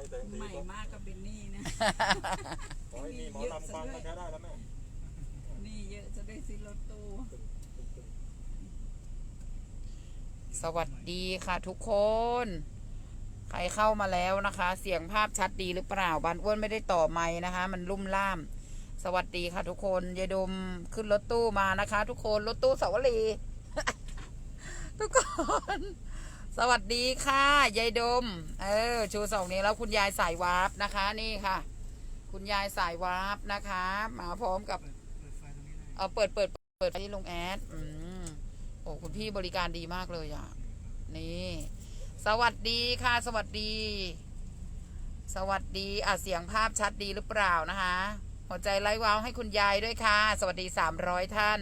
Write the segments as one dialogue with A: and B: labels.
A: ยแสงสี
B: ใหม่
A: ก็
B: มากกับบินนี่นะ
A: ขอให้มีหมอลำฟังก็ใช้ได้แล้วแม่
B: นี่เยอะจะได้ซื้อรถตู้
C: สวัสดีค่ะทุกคน ใครเข้ามาแล้วนะคะ เสียงภาพชัดดีหรือเปล่าบานอ้วนไม่ได้ต่อไม้นะคะ มันลุ่มล่าม สวัสดีค่ะทุกคนยายดมขึ้นรถตู้มานะคะ ทุกคนรถตู้สาวรีทุกคน สวัสดีค่ะยายดม เออ ชูสองนี้วแล้วคุณยายสายวาร์ปนะคะ นี่ค่ะ คุณยายสายวาร์ปนะคะ มาพร้อมกับเอาเปิดเปิดเปิดไปที่ลงแอดอืมโอ้คุณพี่บริการดีมากเลยอะ นี่ สวัสดีค่ะ สวัสดี สวัสดีอะเสียงภาพชัดดีหรือเปล่านะคะ หัวใจไร้ว้าวให้คุณยายด้วยค่ะ สวัสดีสามร้อยท่าน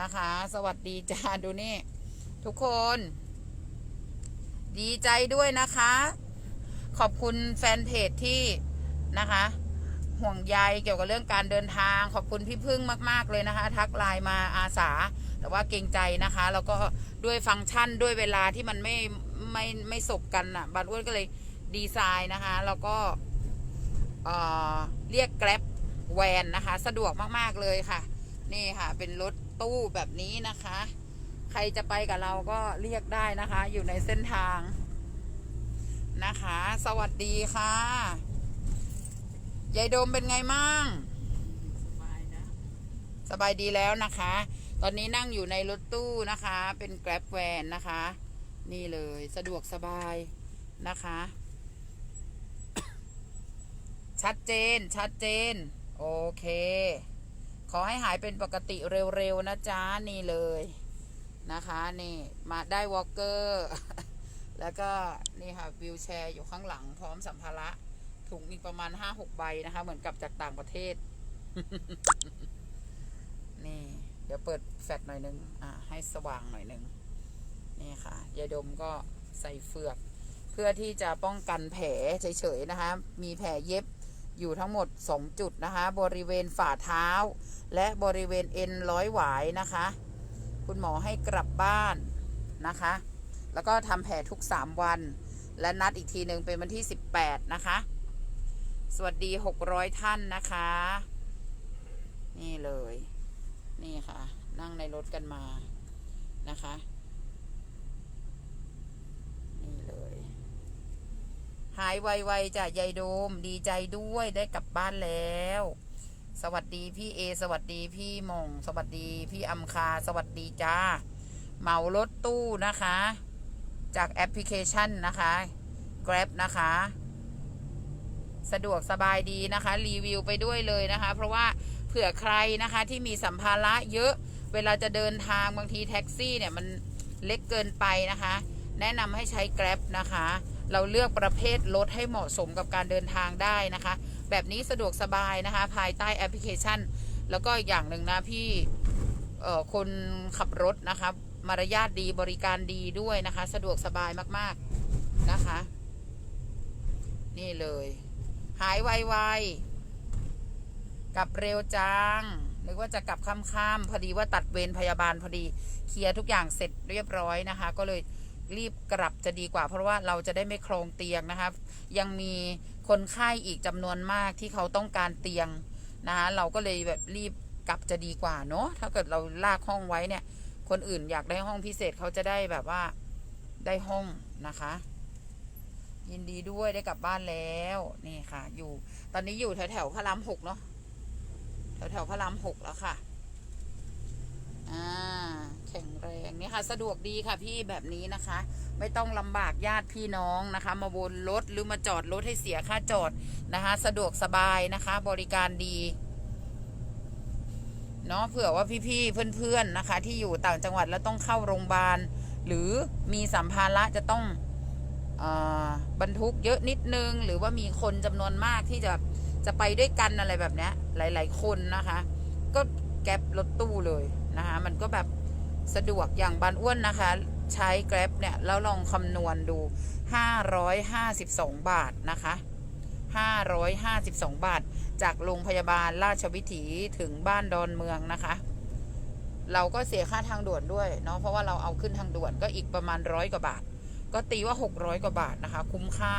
C: นะคะ สวัสดีจ้าดูนี่ ทุกคน ดีใจด้วยนะคะ ขอบคุณแฟนเพจที่นะคะ ห่วงใยเกี่ยวกับเรื่องการเดินทาง ขอบคุณพี่พึ่งมาก ๆ เลยนะคะ ทักไลน์มาอาสา แต่ว่าเกรงใจนะคะ แล้วก็ด้วยฟังก์ชันด้วยเวลาที่มันไม่ไม่ไม่สบกันอะบัตรอ้วนก็เลยดีไซน์นะคะ แล้วก็เออเรียกแกร็บแวนนะคะ สะดวกมาก ๆ เลยค่ะ นี่ค่ะ เป็นรถตู้แบบนี้นะคะ รจะไปกับเราก็เรียกได้นะคะ อยู่ในเส้นทางนะคะ สวัสดีค่ะ ยายโดมเป็นไงมั่ง
B: สบายนะ
C: สบายดีแล้วนะคะ ตอนนี้นั่งอยู่ในรถตู้นะคะ เป็นแกร็บแวนนะคะ นี่เลยสะดวกสบายนะคะ ชัดเจน ชัดเจน โอเค ขอให้หายเป็นปกติเร็วๆนะจ๊ะ นี่เลย นะคะนี่มาได้วอล์กเกอร์แล้วก็นี่ค่ะวิวแชร์อยู่ข้างหลังพร้อมสัมภาระถุงอีกประมาณห้าหกใบนะคะ เหมือนกับจากต่างประเทศ นี่ เดี๋ยวเปิดแฟลชหน่อยนึง อ่า ให้สว่างหน่อยนึง นี่ค่ะยาดมก็ใส่เฟือก เพื่อที่จะป้องกันแผลเฉยๆนะคะ มีแผลเย็บอยู่ทั้งหมด 2 จุดนะคะ บริเวณฝ่าเท้า และบริเวณเอ็นร้อยหวายนะคะ คุณหมอให้กลับบ้านนะคะ แล้วก็ทำแผลทุก 3 วัน และนัดอีกทีหนึ่งเป็นวันที่ 18 นะคะ สวัสดี 600 ท่านนะคะ นี่เลย นี่ค่ะ นั่งในรถกันมานะคะ นี่เลย หายไวๆจ้ะยายโดม ดีใจด้วยได้กลับบ้านแล้ว สวัสดีพี่เอ สวัสดีพี่มง สวัสดีพี่อัมคา สวัสดีจ้าเหมารถตู้นะคะ จากแอปพลิเคชันนะคะ Grab นะคะ สะดวกสบายดีนะคะ รีวิวไปด้วยเลยนะคะ เพราะว่าเผื่อใครนะคะที่มีสัมภาระเยอะเวลาจะเดินทางบางทีแท็กซี่เนี่ยมันเล็กเกินไปนะคะ แนะนำให้ใช้ Grab นะคะ เราเลือกประเภทรถให้เหมาะสมกับการเดินทางได้นะคะ แบบนี้สะดวกสบายนะคะ ภายใต้แอปพลิเคชัน แล้วก็อย่างหนึ่งนะพี่คนขับรถนะคะมารยาทดีบริการดีด้วยนะคะ สะดวกสบายมากๆนะคะ นี่เลย หายไวๆกลับเร็วจังนึกว่าจะกลับค่ำๆพอดีว่าตัดเวรพยาบาลพอดีเคลียร์ทุกอย่างเสร็จเรียบร้อยนะคะ ก็เลยรีบกลับจะดีกว่า เพราะว่าเราจะได้ไม่ครองเตียงนะคะ ยังมี คนไข้อีกจำนวนมากที่เขาต้องการเตียงนะคะเราก็เลยแบบรีบกลับจะดีกว่าเนาะถ้าเกิดเราลากห้องไว้เนี่ย คนอื่นอยากได้ห้องพิเศษเขาจะได้แบบว่าได้ห้องนะคะ ยินดีด้วยได้กลับบ้านแล้วนี่ค่ะ อยู่ตอนนี้อยู่แถวแถวพระรามหกเนาะแถวแถวพระรามหกแล้วค่ะอ่าแข็งแรงนี่ค่ะ สะดวกดีค่ะพี่แบบนี้นะคะ ไม่ต้องลำบากญาติพี่น้องนะคะ มาวนรถหรือมาจอดรถให้เสียค่าจอดนะคะ สะดวกสบายนะคะ บริการดีเนาะเผื่อว่าพี่ๆเพื่อนๆนะคะ ที่อยู่ต่างจังหวัดแล้วต้องเข้าโรงพยาบาล หรือมีสัมภาระจะต้องอ่าบรรทุกเยอะนิดนึง หรือว่ามีคนจำนวนมากที่จะจะไปด้วยกันอะไรแบบเนี้ยหลาย ๆ คนนะคะ ก็แก๊ปรถตู้เลยนะคะ มันก็แบบสะดวกอย่างบานอ้วนนะคะ ใช้แกร็บเนี่ย แล้วลองคำนวณดู 552 บาทนะคะ 552 บาท จากโรงพยาบาลราชวิถีถึงบ้านดอนเมืองนะคะ เราก็เสียค่าทางด่วนด้วยเนาะเพราะว่าเราเอาขึ้นทางด่วนก็อีกประมาณร้อยกว่าบาท ก็ตีว่า 600 กว่าบาทนะคะ คุ้มค่า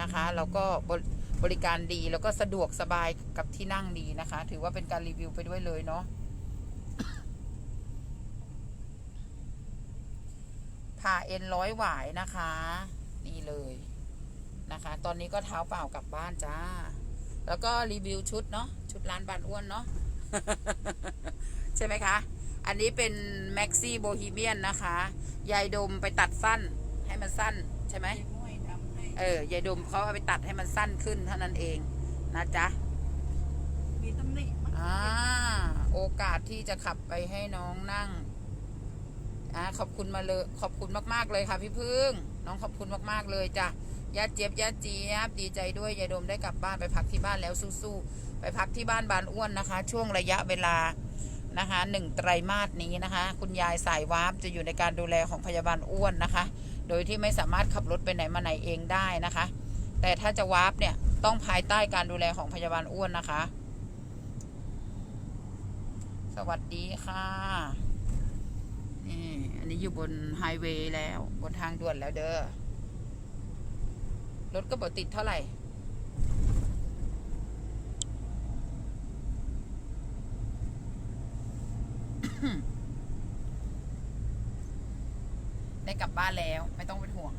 C: นะคะแล้วก็บรบริการดีแล้วก็สะดวกสบายกับที่นั่งดีนะคะ ถือว่าเป็นการรีวิวไปด้วยเลยเนาะ ผ่าเอ็นร้อยหวายนะคะ นี่เลยนะคะ ตอนนี้ก็เท้าเปล่ากลับบ้านจ้า แล้วก็รีวิวชุดเนาะชุดร้านบานอ้วนเนาะใช่ไหมคะ อันนี้เป็นแม็กซี่โบฮีเมียนนะคะ ยายดมไปตัดสั้นให้มันสั้นใช่ไหม
B: ไอ้ม้วยทำให้
C: เออยายดมเขาเอาไปตัดให้มันสั้นขึ้นเท่านั้นเองนะจ๊ะ
B: มีตำหนิมั้ง
C: อ่าโอกาสที่จะขับไปให้น้องนั่ง อ่าขอบคุณมาเลยขอบคุณมากๆเลยค่ะพี่พึ่ง น้องขอบคุณมากๆเลยจ้ะญาติเจี๊ยบญาติเจี๊ยบดีใจด้วยยายดมได้กลับบ้านไปพักที่บ้านแล้วสู้ๆไปพักที่บ้านบานอ้วนนะคะ ช่วงระยะเวลานะคะหนึ่งไตรมาสนี้นะคะ คุณยายสายวาร์ปจะอยู่ในการดูแลของพยาบาลอ้วนนะคะ โดยที่ไม่สามารถขับรถไปไหนมาไหนเองได้นะคะ แต่ถ้าจะวาร์ปเนี่ยต้องภายใต้การดูแลของพยาบาลอ้วนนะคะ สวัสดีค่ะ นี่ อันนี้อยู่บนไฮเวย์แล้ว บนทางด่วนแล้วเด้อ รถก็บติดเท่าไหร่ ได้กลับบ้านแล้ว ไม่ต้องเป็นห่วง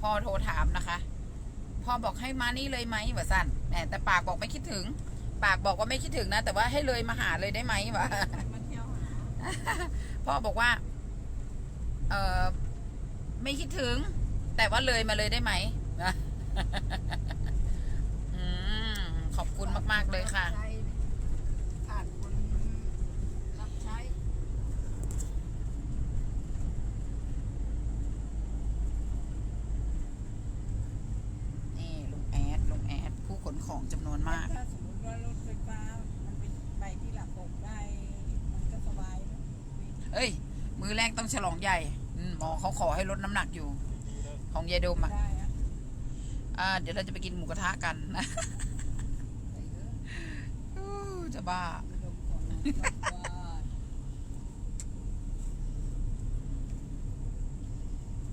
C: พ่อโทรถามนะคะ พ่อบอกให้มานี่เลยไหมวะสันแหมแต่ปากบอกไม่คิดถึง ปากบอกว่าไม่คิดถึงนะ แต่ว่าให้เลยมาหาเลยได้ไหมวะ
B: มาเที่ยวหา
C: พ่อบอกว่า เออไม่คิดถึง แต่ว่าเลยมาเลยได้ไหมขอบคุณมาก ๆ เลยค่ะ
B: ขาดคนรับใช้
C: นี่ลุงแอดลุงแอด ผู้ขนของจำนวนมาก
B: ถ้าสมมติว่ารถไฟฟ้ามันเป็นไปที่หลักตกได้ มันก็สบายนะ
C: เอ้ย มือแรก ต้องฉลองใหญ่อืมหมอเขาขอให้ลดน้ำหนักอยู่ ของยายดมอะ
B: ได้อะ
C: อ่า เดี๋ยวเราจะไปกินหมูกระทะกันนะ
B: ไปเถอะ
C: อู้จะบ้า
B: ไปดมก่อนนะว่า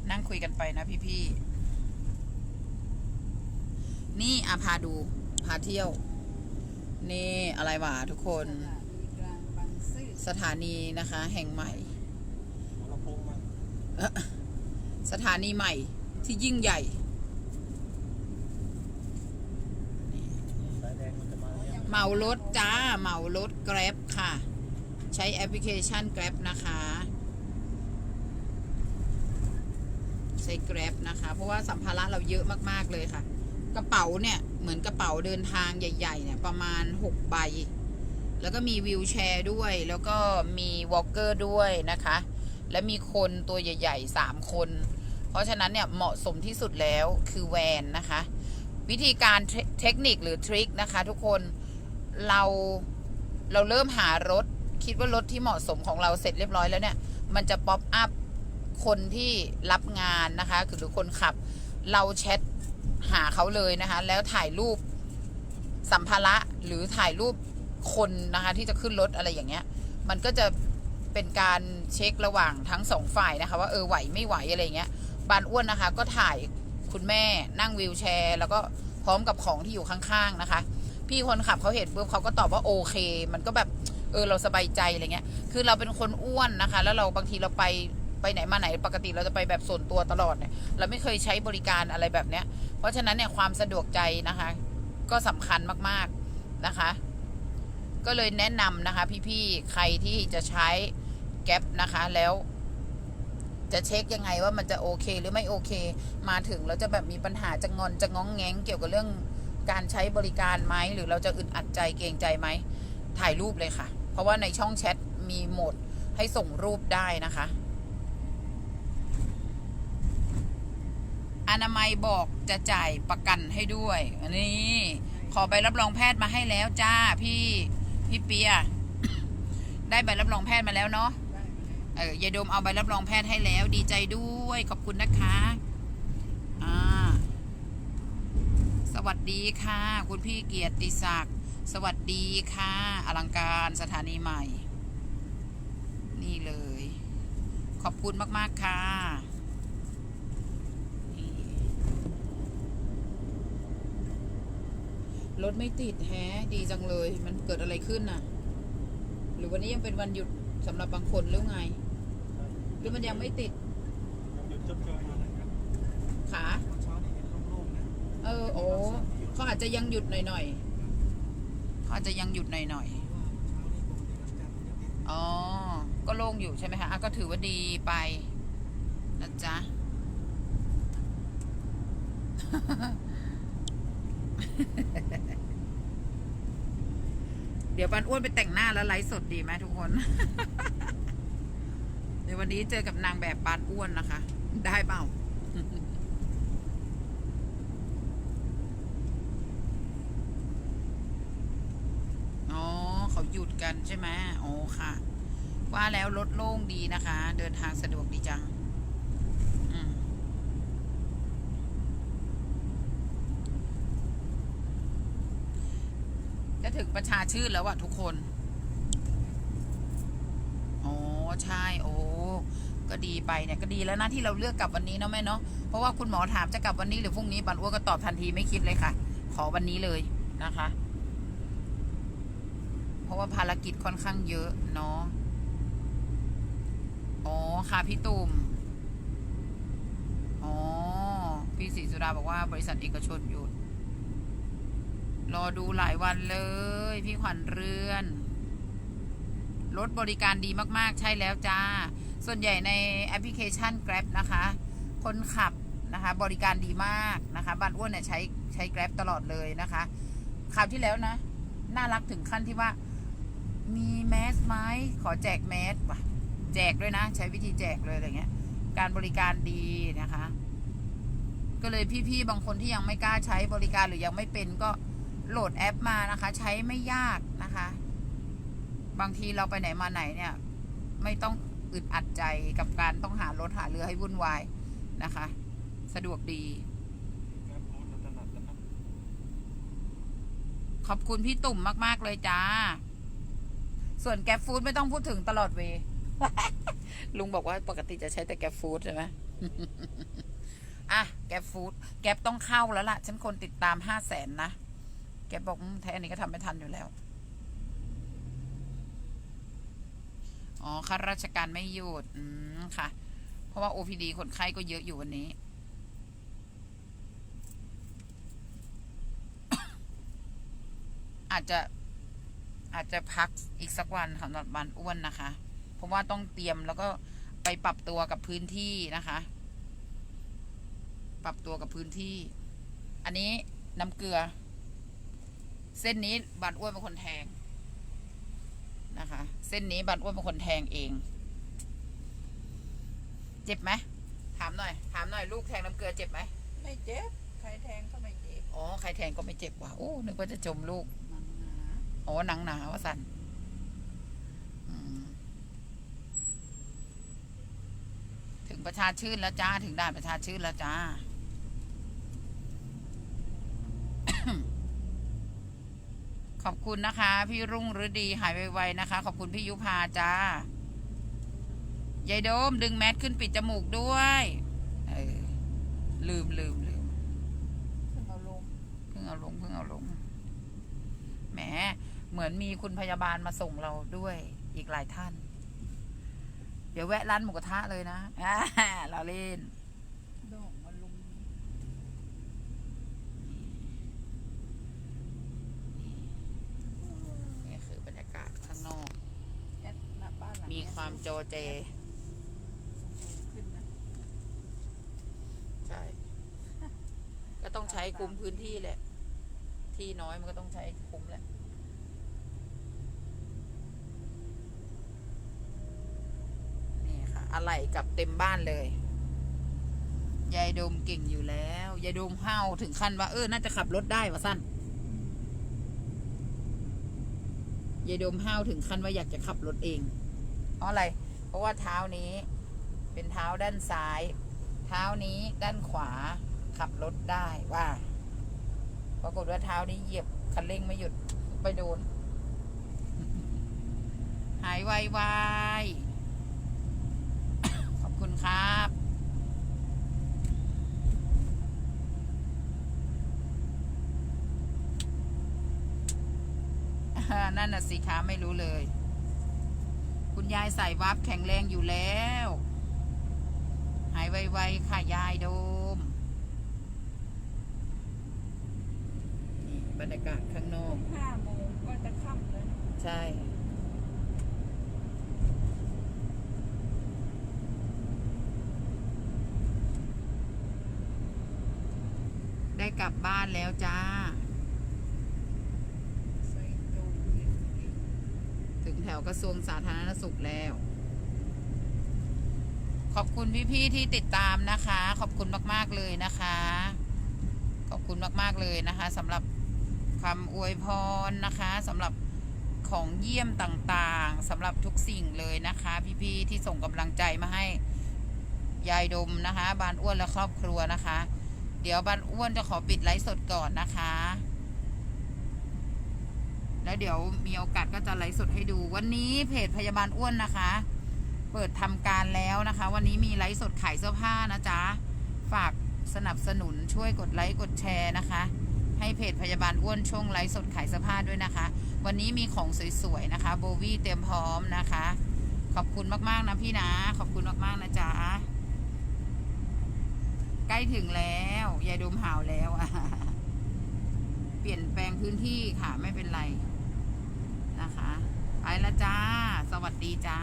C: นั่งคุยกันไปนะพี่ๆ นี่อาพาดู พาเที่ยว นี่อะไรวะทุกคน
B: ตลาดมีกลางบางซื่อ
C: สถานีนะคะ แห่งใหม่
A: หัวลำโพงมัน
C: สถานีใหม่ที่ยิ่งใหญ่
A: สายแดงมันจะมาเนี่ย
C: เหมารถจ้าเหมารถ Grab ค่ะ ใช้แอปพลิเคชัน Grab นะคะ ใช้ Grab นะคะ เพราะว่าสัมภาระเราเยอะมากๆเลยค่ะ กระเป๋าเนี่ย เหมือนกระเป๋าเดินทางใหญ่ๆเนี่ย ประมาณ 6 ใบ แล้วก็มีวิวแชร์ด้วย แล้วก็มีวอลเกอร์ด้วยนะคะ และมีคนตัวใหญ่ๆ3คน เพราะฉะนั้นเนี่ยเหมาะสมที่สุดแล้วคือแวนนะคะ วิธีการเทเทคนิคหรือทริคนะคะ ทุกคนเราเราเริ่มหารถ คิดว่ารถที่เหมาะสมของเราเสร็จเรียบร้อยแล้วเนี่ย มันจะป๊อปอัพคนที่รับงานนะคะคือหรือคนขับ เราแชทหาเขาเลยนะคะ แล้วถ่ายรูปสัมภาระหรือถ่ายรูปคนนะคะ ที่จะขึ้นรถอะไรอย่างเงี้ย มันก็จะ เป็นการเช็คระหว่างทั้งสองฝ่ายนะคะ ว่าเออไหวไม่ไหวอะไรเงี้ยบานอ้วนนะคะ ก็ถ่ายคุณแม่นั่งวีลแชร์ แล้วก็พร้อมกับของที่อยู่ข้างๆนะคะ พี่คนขับเขาเห็นปุ๊บเขาก็ตอบว่าโอเค มันก็แบบเออเราสบายใจอะไรเงี้ย คือเราเป็นคนอ้วนนะคะ แล้วเราบางทีเราไปไปไหนมาไหนปกติเราจะไปแบบส่วนตัวตลอดเนี่ยเราไม่เคยใช้บริการอะไรแบบเนี้ย เพราะฉะนั้นเนี่ยความสะดวกใจนะคะ ก็สำคัญมากๆนะคะ ก็เลยแนะนำนะคะ พี่ๆใครที่จะใช้ แก๊ปนะคะแล้วจะเช็คยังไงว่ามันจะโอเคหรือไม่โอเค มาถึงแล้วจะแบบมีปัญหาจะงอนจะง้องแง้งเกี่ยวกับเรื่องการใช้บริการไหมหรือเราจะอึดอัดใจเกรงใจไหมถ่ายรูปเลยค่ะ เพราะว่าในช่องแชทมีโหมดให้ส่งรูปได้นะคะ อนามัยบอกจะจ่ายประกันให้ด้วยอันนี้ขอใบรับรองแพทย์มาให้แล้วจ้าพี่พี่เปีย ได้ใบรับรองแพทย์มาแล้วเนาะ ออยายดมเอาใบรับรองแพทย์ให้แล้ว ดีใจด้วย ขอบคุณนะคะอ่าสวัสดีค่ะ คุณพี่เกียรติศักดิ์สวัสดีค่ะ อลังการสถานีใหม่ นี่เลย ขอบคุณมาก ๆ ค่ะรถไม่ติดแฮดีจังเลย มันเกิดอะไรขึ้นน่ะ หรือวันนี้ยังเป็นวันหยุดสำหรับบางคนหรือไง หรือมันยังไม่ติด
A: ยังหยุดชดเชยอยู่นะครับ
C: ขา
A: เช้านี่เห็นโล่งๆนะ
C: เออ โอ้เขาอาจจะยังหยุดหน่อยๆเขาอาจจะยังหยุดหน่อย
A: เช้านี่ปกติวันจันทร์มันจะติด
C: ๆอ๋อ ก็โล่งอยู่ใช่ไหมคะอะก็ถือว่าดีไปนะจ๊ะ เดี๋ยวปันอ้วนไปแต่งหน้าแล้วไลฟ์สดดีไหมทุกคน เดี๋ยววันนี้เจอกับนางแบบปานอ้วนนะคะ ได้เปล่าอ๋อเขาหยุดกันใช่ไหมอ๋อค่ะ ว่าแล้วรถโล่งดีนะคะ เดินทางสะดวกดีจังจะถึงประชาชื่นแล้วอะทุกคน ใช่โอ้ก็ดีไปเนี่ยก็ดีแล้วนะที่เราเลือกกลับวันนี้เนาะแม่เนาะเพราะว่าคุณหมอถามจะกลับวันนี้หรือพรุ่งนี้บันอ้วก็ตอบทันทีไม่คิดเลยค่ะ ขอวันนี้เลยนะคะ เพราะว่าภารกิจค่อนข้างเยอะเนาะอ๋อค่ะพี่ตุ่มอ๋อพี่ศรีสุดาบอกว่าบริษัทเอกชนหยุดรอดูหลายวันเลย พี่ขวัญเรือน รถบริการดีมากๆ ใช่แล้วจ้า ส่วนใหญ่ในแอปพลิเคชัน Grab นะคะ คนขับนะคะบริการดีมากนะคะบ้านอ้วนเนี่ยใช้ใช้ Grab ตลอดเลยนะคะคราวที่แล้วนะ น่ารักถึงขั้นที่ว่า มีแมสไหมขอแจกแมสว่ะ แจกด้วยนะ ใช้วิธีแจกเลยอะไรเงี้ย การบริการดีนะคะ ก็เลยพี่ๆบางคนที่ยังไม่กล้าใช้บริการหรือยังไม่เป็นก็โหลดแอปมานะคะ ใช้ไม่ยากนะคะ บางทีเราไปไหนมาไหนเนี่ย ไม่ต้องอึดอัดใจกับการต้องหารถหาเรือให้วุ่นวายนะคะ สะดวกดี ขอบคุณพี่ตุ่มมาก ๆ เลยจ้า ส่วนแกร็บฟู้ดไม่ต้องพูดถึงตลอดเว ลุงบอกว่าปกติจะใช้แต่แกร็บฟู้ดใช่ไหมอะ แกร็บฟู้ดแกร็บต้องเข้าแล้วล่ะ ฉันคนติดตามห้าแสนนะ แกบอกแท้อันนี้ก็ทำไม่ทันอยู่แล้ว อ๋อข้าราชการไม่หยุด อืม ค่ะ เพราะว่า OPD คนไข้ก็เยอะอยู่วันนี้ อาจจะ อาจจะพักอีกสักวันสำหรับวันอ้วนนะคะ เพราะว่าต้องเตรียมแล้วก็ไปปรับตัวกับพื้นที่นะคะ ปรับตัวกับพื้นที่ อันนี้น้ำเกลือ เส้นนี้บันอ้วนเป็นคนแทง นะคะ เส้นนี้บันอ้วนเป็นคนแทงเอง เจ็บไหมถามหน่อย ถามหน่อยลูกแทงน้ำเกลือเจ็บไหม
B: ไม่เจ็บ ใครแทงก็ไม่เจ็บ
C: อ๋อใครแทงก็ไม่เจ็บว่ะโอ้นึกว่าจะจมลูก
B: มันหนา
C: อ๋อหนังหนาวะสันอืมถึงประชาชื่นแล้วจ้า ถึงด่านประชาชื่นแล้วจ้า ขอบคุณนะคะ พี่รุ่งฤดีหายไวๆนะคะ ขอบคุณพี่ยุพาจ้ายายโดมดึงแมสขึ้นปิดจมูกด้วยเออลืมลืมลืม
B: เพิ่งเอาลง
C: เพิ่งเอาลงเพิ่งเอาลงแหมเหมือนมีคุณพยาบาลมาส่งเราด้วยอีกหลายท่าน เดี๋ยวแวะร้านหมูกระทะเลยนะอ่าเราเล่น
B: โด่งมันลุม
C: นี่คือบรรยากาศข้างนอก
B: แอดหน้าบ้านหลัง
C: มีความโจเจ
B: ขึ้นนะ
C: ใช่ ก็ต้องใช้คุมพื้นที่แหละ ที่น้อยมันก็ต้องใช้คุมแหละ นี่ค่ะ อะไรกับเต็มบ้านเลย ยายดมเก่งอยู่แล้ว ยายดมห้าวถึงขั้นว่า เออ น่าจะขับรถได้วะสั้น ยายดมห้าวถึงขั้นว่าอยากจะขับรถเอง เพราะอะไร เพราะว่าเท้านี้ เป็นเท้าด้านซ้าย เท้านี้ด้านขวาขับรถได้ว่า ปรากฏว่าเท้านี้เหยียบคันเร่งไม่หยุดไปโดน หายไวๆขอบคุณครับนั่นน่ะสิคะไม่รู้เลย ส่วับแข็งแรงอยู่แล้ว หายไวๆค่ะยายโดม นี่บรรยากาศข้างนอก
B: ห้าโมงก็จะค่ำแล้ว
C: ใช่ ได้กลับบ้านแล้วจ้า
B: ใส่ตูด
C: ถึงแถ วกระทรวงสาธารณสุขแล้ว ขอบคุณพี่ๆที่ติดตามนะคะ ขอบคุณมากๆเลยนะคะ ขอบคุณมากๆเลยนะคะสำหรับคำอวยพรนะคะสำหรับของเยี่ยมต่างๆสำหรับทุกสิ่งเลยนะคะ พี่ๆที่ส่งกำลังใจมาให้ยายดมนะคะบานอ้วนและครอบครัวนะคะ เดี๋ยวบานอ้วนจะขอปิดไลฟ์สดก่อนนะคะ แล้วเดี๋ยวมีโอกาสก็จะไลฟ์สดให้ดู วันนี้เพจพยาบาลอ้วนนะคะ เปิดทำการแล้วนะคะ วันนี้มีไลฟ์สดขายเสื้อผ้านะจ๊ะ ฝากสนับสนุนช่วยกดไลค์กดแชร์นะคะ ให้เพจพยาบาลอ้วนช่วงไลฟ์สดขายเสื้อผ้าด้วยนะคะ วันนี้มีของสวยๆนะคะโบวี่เตรียมพร้อมนะคะ ขอบคุณมากๆนะพี่นะ ขอบคุณมากๆนะจ๊ะใกล้ถึงแล้วยายดมหาวแล้วเปลี่ยนแปลงพื้นที่ค่ะไม่เป็นไร นะคะ ไปละจ้า สวัสดีจ้า